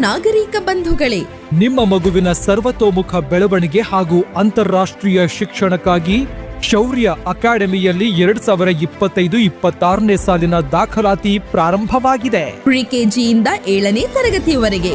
ನಾಗರಿಕ ಬಂಧುಗಳೇ. ನಿಮ್ಮ ಮಗುವಿನ ಸರ್ವತೋಮುಖ ಬೆಳವಣಿಗೆ ಹಾಗೂ ಅಂತಾರಾಷ್ಟ್ರೀಯ ಶಿಕ್ಷಣಕ್ಕಾಗಿ ಶೌರ್ಯ ಅಕಾಡೆಮಿಯಲ್ಲಿ ಎರಡ್ ಸಾವಿರ ಇಪ್ಪತ್ತೈದು ಇಪ್ಪತ್ತಾರನೇ ಸಾಲಿನ ದಾಖಲಾತಿ ಪ್ರಾರಂಭವಾಗಿದೆ. ಪ್ರಿಕೆಜಿಯಿಂದ ಏಳನೇ ತರಗತಿಯವರೆಗೆ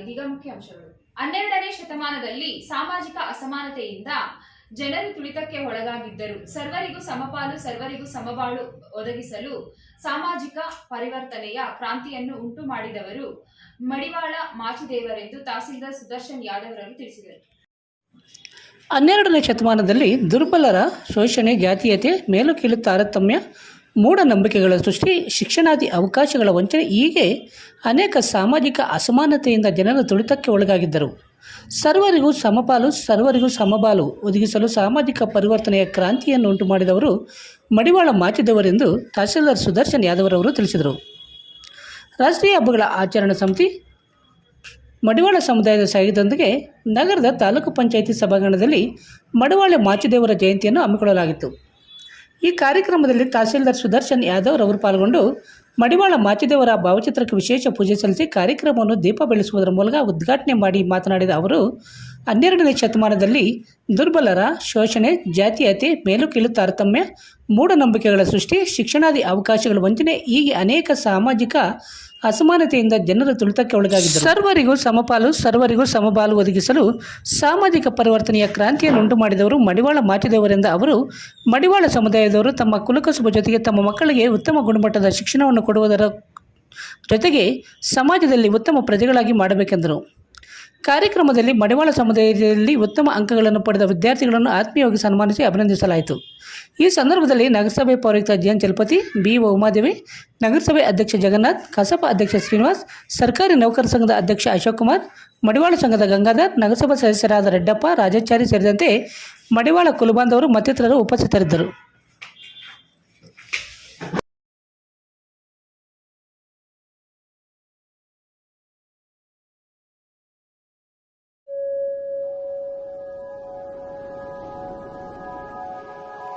ಇದೀಗ ಮುಖ್ಯಾಂಶಗಳು ಹನ್ನೆರಡನೇ ಶತಮಾನದಲ್ಲಿ ಸಾಮಾಜಿಕ ಅಸಮಾನತೆಯಿಂದ ಜನರು ತುಳಿತಕ್ಕೆ ಒಳಗಾಗಿದ್ದರು. ಸರ್ವರಿಗೂ ಸಮಪಾಲು, ಸರ್ವರಿಗೂ ಸಮಬಾಳು ಒದಗಿಸಲು ಸಾಮಾಜಿಕ ಪರಿವರ್ತನೆಯ ಕ್ರಾಂತಿಯನ್ನು ಉಂಟು ಮಾಡಿದವರು ಮಡಿವಾಳ ಮಾಚಿದೇವರೆಂದು ತಹಸೀಲ್ದಾರ್ ಸುದರ್ಶನ್ ಯಾದವ್ ರವರು ತಿಳಿಸಿದರು. ಹನ್ನೆರಡನೇ ಶತಮಾನದಲ್ಲಿ ದುರ್ಬಲರ ಶೋಷಣೆ, ಜಾತೀಯತೆ ಮೇಲು ಕೀಳು ತಾರತಮ್ಯ ಮೂಢನಂಬಿಕೆಗಳ ಸೃಷ್ಟಿ, ಶಿಕ್ಷಣಾದಿ ಅವಕಾಶಗಳ ವಂಚನೆ ಹೀಗೆ ಅನೇಕ ಸಾಮಾಜಿಕ ಅಸಮಾನತೆಯಿಂದ ಜನರ ತುಳಿತಕ್ಕೆ ಒಳಗಾಗಿದ್ದರು. ಸರ್ವರಿಗೂ ಸಮಪಾಲು, ಸರ್ವರಿಗೂ ಸಮಬಾಲು ಒದಗಿಸಲು ಸಾಮಾಜಿಕ ಪರಿವರ್ತನೆಯ ಕ್ರಾಂತಿಯನ್ನು ಉಂಟು ಮಾಡಿದವರು ಮಡಿವಾಳ ಮಾಚಿದವರೆಂದು ತಹಸೀಲ್ದಾರ್ ಸುದರ್ಶನ್ ಯಾದವರವರು ತಿಳಿಸಿದರು. ರಾಷ್ಟ್ರೀಯ ಹಬ್ಬಗಳ ಆಚರಣಾ ಸಮಿತಿ, ಮಡಿವಾಳ ಸಮುದಾಯದ ಸಹಯೋಗದೊಂದಿಗೆ ನಗರದ ತಾಲೂಕು ಪಂಚಾಯಿತಿ ಸಭಾಂಗಣದಲ್ಲಿ ಮಡಿವಾಳ ಮಾಚಿದೇವರ ಜಯಂತಿಯನ್ನು ಹಮ್ಮಿಕೊಳ್ಳಲಾಗಿತ್ತು. ಈ ಕಾರ್ಯಕ್ರಮದಲ್ಲಿ ತಹಸೀಲ್ದಾರ್ ಸುದರ್ಶನ್ ಯಾದವ್ ರವರು ಪಾಲ್ಗೊಂಡು ಮಡಿವಾಳ ಮಾಚಿದೇವರ ಭಾವಚಿತ್ರಕ್ಕೆ ವಿಶೇಷ ಪೂಜೆ ಸಲ್ಲಿಸಿ ಕಾರ್ಯಕ್ರಮವನ್ನು ದೀಪ ಬೆಳೆಸುವುದರ ಮೂಲಕ ಉದ್ಘಾಟನೆ ಮಾಡಿ ಮಾತನಾಡಿದ ಅವರು, ಹನ್ನೆರಡನೇ ಶತಮಾನದಲ್ಲಿ ದುರ್ಬಲರ ಶೋಷಣೆ, ಜಾತೀಯತೆ ಮೇಲು ಕೀಳು ತಾರತಮ್ಯ, ಮೂಢನಂಬಿಕೆಗಳ ಸೃಷ್ಟಿ, ಶಿಕ್ಷಣಾದಿ ಅವಕಾಶಗಳ ವಂಚನೆ, ಹೀಗೆ ಅನೇಕ ಸಾಮಾಜಿಕ ಅಸಮಾನತೆಯಿಂದ ಜನರ ತುಳಿತಕ್ಕೆ ಒಳಗಾಗಿದ್ದರು. ಸರ್ವರಿಗೂ ಸಮಪಾಲು ಸರ್ವರಿಗೂ ಸಮಪಾಲು ಒದಗಿಸಲು ಸಾಮಾಜಿಕ ಪರಿವರ್ತನೆಯ ಕ್ರಾಂತಿಯನ್ನು ಉಂಟು ಮಾಡಿದವರು ಮಡಿವಾಳ ಮಾಚಿದವರೆಂದ ಅವರು, ಮಡಿವಾಳ ಸಮುದಾಯದವರು ತಮ್ಮ ಕುಲಕಸುಬ ಜೊತೆಗೆ ತಮ್ಮ ಮಕ್ಕಳಿಗೆ ಉತ್ತಮ ಗುಣಮಟ್ಟದ ಶಿಕ್ಷಣವನ್ನು ಕೊಡುವುದರ ಜೊತೆಗೆ ಸಮಾಜದಲ್ಲಿ ಉತ್ತಮ ಪ್ರಜೆಗಳಾಗಿ ಮಾಡಬೇಕೆಂದರು. ಕಾರ್ಯಕ್ರಮದಲ್ಲಿ ಮಡಿವಾಳ ಸಮುದಾಯದಲ್ಲಿ ಉತ್ತಮ ಅಂಕಗಳನ್ನು ಪಡೆದ ವಿದ್ಯಾರ್ಥಿಗಳನ್ನು ಆತ್ಮೀಯವಾಗಿ ಸನ್ಮಾನಿಸಿ ಅಭಿನಂದಿಸಲಾಯಿತು. ಈ ಸಂದರ್ಭದಲ್ಲಿ ನಗರಸಭೆ ಪೌರಾಯುಕ್ತ G N Chalapathi, B Umadevi, ನಗರಸಭೆ ಅಧ್ಯಕ್ಷ ಜಗನ್ನಾಥ್, ಕಸಪ ಅಧ್ಯಕ್ಷ ಶ್ರೀನಿವಾಸ್, ಸರ್ಕಾರಿ ನೌಕರ ಸಂಘದ ಅಧ್ಯಕ್ಷ ಅಶೋಕ್ ಕುಮಾರ್, ಮಡಿವಾಳ ಸಂಘದ ಗಂಗಾಧರ್, ನಗರಸಭಾ ಸದಸ್ಯರಾದ ರೆಡ್ಡಪ್ಪ, ರಾಜಾಚಾರಿ ಸೇರಿದಂತೆ ಮಡಿವಾಳ ಕುಲಬಾಂಧವರು ಮತ್ತಿತರರು ಉಪಸ್ಥಿತರಿದ್ದರು.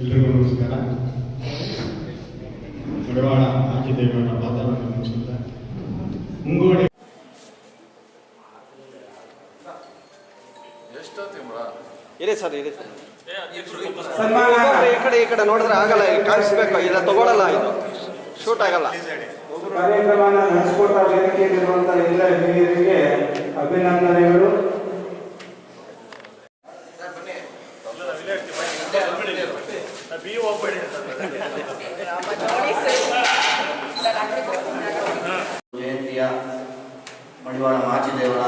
ಎಲ್ರಿಗೂ ನಮಸ್ಕಾರ. ಮುಗಿಸುತ್ತಾ ಮುಂಗೋಡಿ ಸರ್ ಸರ್. ಸನ್ಮಾನ. ಈ ಕಡೆ ಈ ಕಡೆ ನೋಡಿದ್ರೆ ಆಗಲ್ಲ ಈಗ ಕಾಣಿಸ್ಬೇಕು ಇಲ್ಲ ತಗೊಳಲ್ಲ ಇದು. ಶೂಟ್ ಆಗಲ್ಲ. ಕಾರ್ಯಕ್ರಮನ ನಡೆಸ್ಕೊಡ್ತಾ ವೇದಿಕೆಯಲ್ಲಿರುವಂತಹ ಎಲ್ಲ ಹಿರಿಯರಿಗೆ ಅಭಿನಂದನೆಗಳು. ಜಯಂತಿಯ ಮಡಿವಾಳ ಮಾಚಿದೇವರ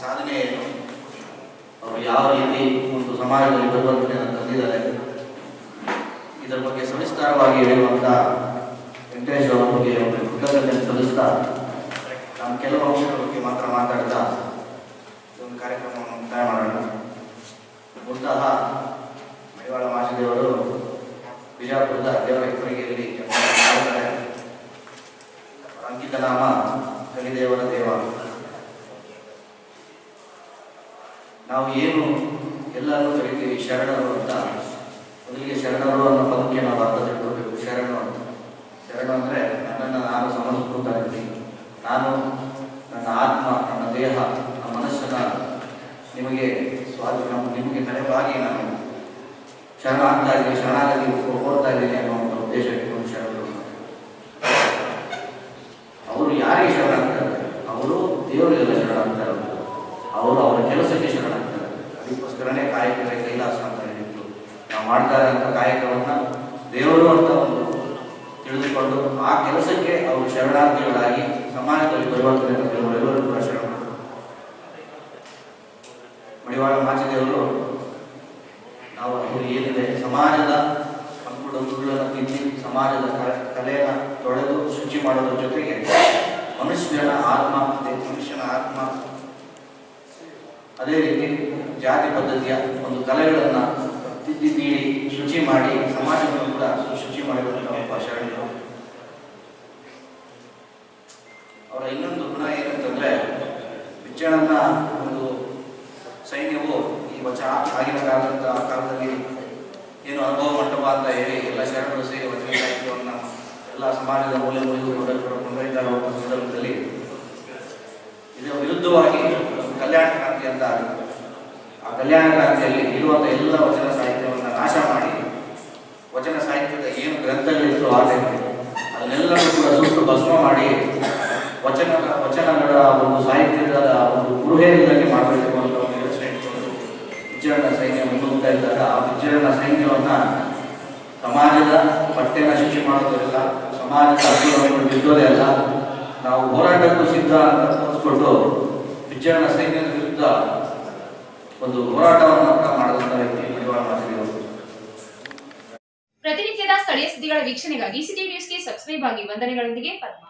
ಸಾಧನೆ ಏನು ಅವರು ಯಾವ ರೀತಿ ಒಂದು ಸಮಾಜದಲ್ಲಿ ಪರಿವರ್ತನೆಯನ್ನು ತಂದಿದ್ದಾರೆ, ಇದರ ಬಗ್ಗೆ ಸವಿಸ್ತಾರವಾಗಿ ಹೇಳುವಂಥ ವೆಂಕಟೇಶ್ ಅವರ ಬಗ್ಗೆ ಒಂದು ಕೃತಜ್ಞತೆ ಸಲ್ಲಿಸ್ತಾ, ನಾನು ಕೆಲವು ಅಂಶಗಳ ಬಗ್ಗೆ ಮಾತ್ರ ಮಾತಾಡ್ತಾ ಕಾರ್ಯಕ್ರಮವನ್ನು ಮುಕ್ತಾಯ ಮಾಡೋಣ. ಮುಂತಹ ಮಡಿವಾಳ ಮಾಚಿದೇವರು ಬಿಜಾಪುರದ ದೇವರ ಅಂಕಿತ ನಾಮ ಕಲಿದೇವರ ದೇವ. ನಾವು ಏನು ಎಲ್ಲರೂ ಕರಿತೀವಿ, ಶರಣರು ಅಂತ. ಮೊದಲಿಗೆ ಶರಣರು ಅನ್ನೋ ಪದಕ್ಕೆ ನಾವು ಅರ್ಥ ತಿಳ್ಕೊಬೇಕು. ಶರಣರು ಅಂತ. ಶರಣ ಅಂದರೆ ನನ್ನನ್ನು ನಾನು ಸಮಸ್ಕೃತ ಇದ್ದೀನಿ ನಾನು ನನ್ನ ಆತ್ಮ, ನನ್ನ ದೇಹ, ನನ್ನ ಮನಸ್ಸನ್ನ ನಿಮಗೆ ಸ್ವಾಧೀನ, ನಿಮಗೆ ನೆರವಾಗಿ ನಾನು ಶರಣ ಆಗ್ತಾ ಇದ್ದೀನಿ ಶರಣಾಗತಿ ಹೋಗ್ತಾ ಇದ್ದೀನಿ ಅನ್ನೋ ಒಂದು ಉದ್ದೇಶ ಇಟ್ಕೊಂಡು ಶರಣರು ಅವರು ಯಾರಿಗೆ ಶರಣಾಗ್ತಾರೆ ಅವರು ದೇವರಿಗೆಲ್ಲ ಶರಣಾಗ್ತಾರೆ ಅವರು ಅವರ ಕೆಲಸಕ್ಕೆ ಶರಣ ಆಗ್ತಾರೆ ಅದಕ್ಕೋಸ್ಕರನೇ ಕಾರ್ಯಕ್ರಮ ಕೈಲಾಸ ಅಂತ ಹೇಳಿದ್ರು. ನಾವು ಮಾಡ್ತಾ ಇರೋಂಥ ಕಾರ್ಯಕ್ರಮವನ್ನು ದೇವರು ಅಂತ ಒಂದು ತಿಳಿದುಕೊಂಡು ಆ ಕೆಲಸಕ್ಕೆ ಅವರು ಶರಣಾರ್ಥಿಗಳಾಗಿ ಸಮಾಜದಲ್ಲಿ ಪರಿವರ್ತನೆ ಎಲ್ಲರೂ ಕೂಡ ಮಾಚಿದೆಯವರು ನಾವು ಅವರು ಏನಿದೆ? ಸಮಾಜದ ಮಕ್ಕಳು ಮುರುಳನ್ನು ತಿದ್ದಿ ಸಮಾಜದ ಕಲೆಯನ್ನು ತೊಳೆದು ಶುಚಿ ಮಾಡೋದ್ರ ಜೊತೆಗೆ ಮನುಷ್ಯನ ಆತ್ಮ ಮನುಷ್ಯನ ಆತ್ಮ ಅದೇ ರೀತಿ ಜಾತಿ ಪದ್ಧತಿಯ ಒಂದು ಕಲೆಗಳನ್ನ ತಿದ್ದಿ ನೀಡಿ ಶುಚಿ ಮಾಡಿ ಸಮಾಜವನ್ನು ಕೂಡ ಶುಚಿ ಮಾಡಿರುವಂತಹ ಒಬ್ಬ ಶರಣರು ಅವರ ಇನ್ನೊಂದು ಗುಣ ಏನಂತಂದ್ರೆ ವಿಜ್ಞಾನನ ಒಂದು ಸೈನ್ಯವು ಈ ವಚ ಆಗಿನ ಕಾಲದ ಕಾಲದಲ್ಲಿ ಏನು ಅನುಭವ ಮಂಟಪ ಅಂತ ಹೇಳಿ ಎಲ್ಲ ಶರಣರು ಸೇರಿ ವಚನ ಸಾಹಿತ್ಯವನ್ನು ಎಲ್ಲ ಸಮಾಜದ ಮೂಲೆ ಮೂಲೆಗೂ ಒಂದು ಸಂದರ್ಭದಲ್ಲಿ ಇದರ ವಿರುದ್ಧವಾಗಿ ಕಲ್ಯಾಣ ಕ್ರಾಂತಿ ಅಂತ. ಆ ಕಲ್ಯಾಣ ಕ್ರಾಂತಿಯಲ್ಲಿ ಇರುವಂತ ಎಲ್ಲ ವಚನ ಸಾಹಿತ್ಯವನ್ನು ನಾಶ ಮಾಡಿ ವಚನ ಸಾಹಿತ್ಯದ ಏನು ಗ್ರಂಥಗಳಿತ್ತು ಆದರೆ ಅದನ್ನೆಲ್ಲ ಕೂಡ ಸುಟ್ಟು ಭಸ್ಮ ಮಾಡಿ ವಚನ ವಚನಗಳ ಒಂದು ಸಾಹಿತ್ಯದ ಒಂದು ಗೃಹೆಯಿಂದಲೇ ಮಾಡಬೇಕು ಅಂತ ಒಂದು ಯೋಚನೆ ಇಟ್ಕೊಂಡು ವಿಜಯನ ಸೈನ್ಯ ಮುಂದೋಗ್ತಾ ಇದ್ದಾಗ ಆ ವಿಜಯನ ಸೈನ್ಯವನ್ನು ಸಮಾಜದ ಬಟ್ಟೆನ ಶಿಕ್ಷೆ ಮಾಡೋದಿಲ್ಲ ಅಭಿವೃದ್ಧಿ ಬಿದ್ದೋದೇ ಅಲ್ಲ, ನಾವು ಹೋರಾಟಕ್ಕೂ ಸಿದ್ಧ ಅಂತ ತೋರಿಸ್ಕೊಂಡು ವಿಚಾರಣ ಸೈನ್ಯದ ವಿರುದ್ಧ ಒಂದು ಹೋರಾಟವನ್ನು ಮಾಡಿದಂಥ ವ್ಯಕ್ತಿ ಪ್ರತಿನಿತ್ಯದ ಸ್ಥಳೀಯ ಸುದ್ದಿಗಳ ವೀಕ್ಷಣೆಗಾಗಿ ಸಿಟಿ ನ್ಯೂಸ್ಗೆ ಸಬ್ಸ್ಕ್ರೈಬ್ ಆಗಿ ವಂದನೆಗಳೊಂದಿಗೆ ಪದ್ಮ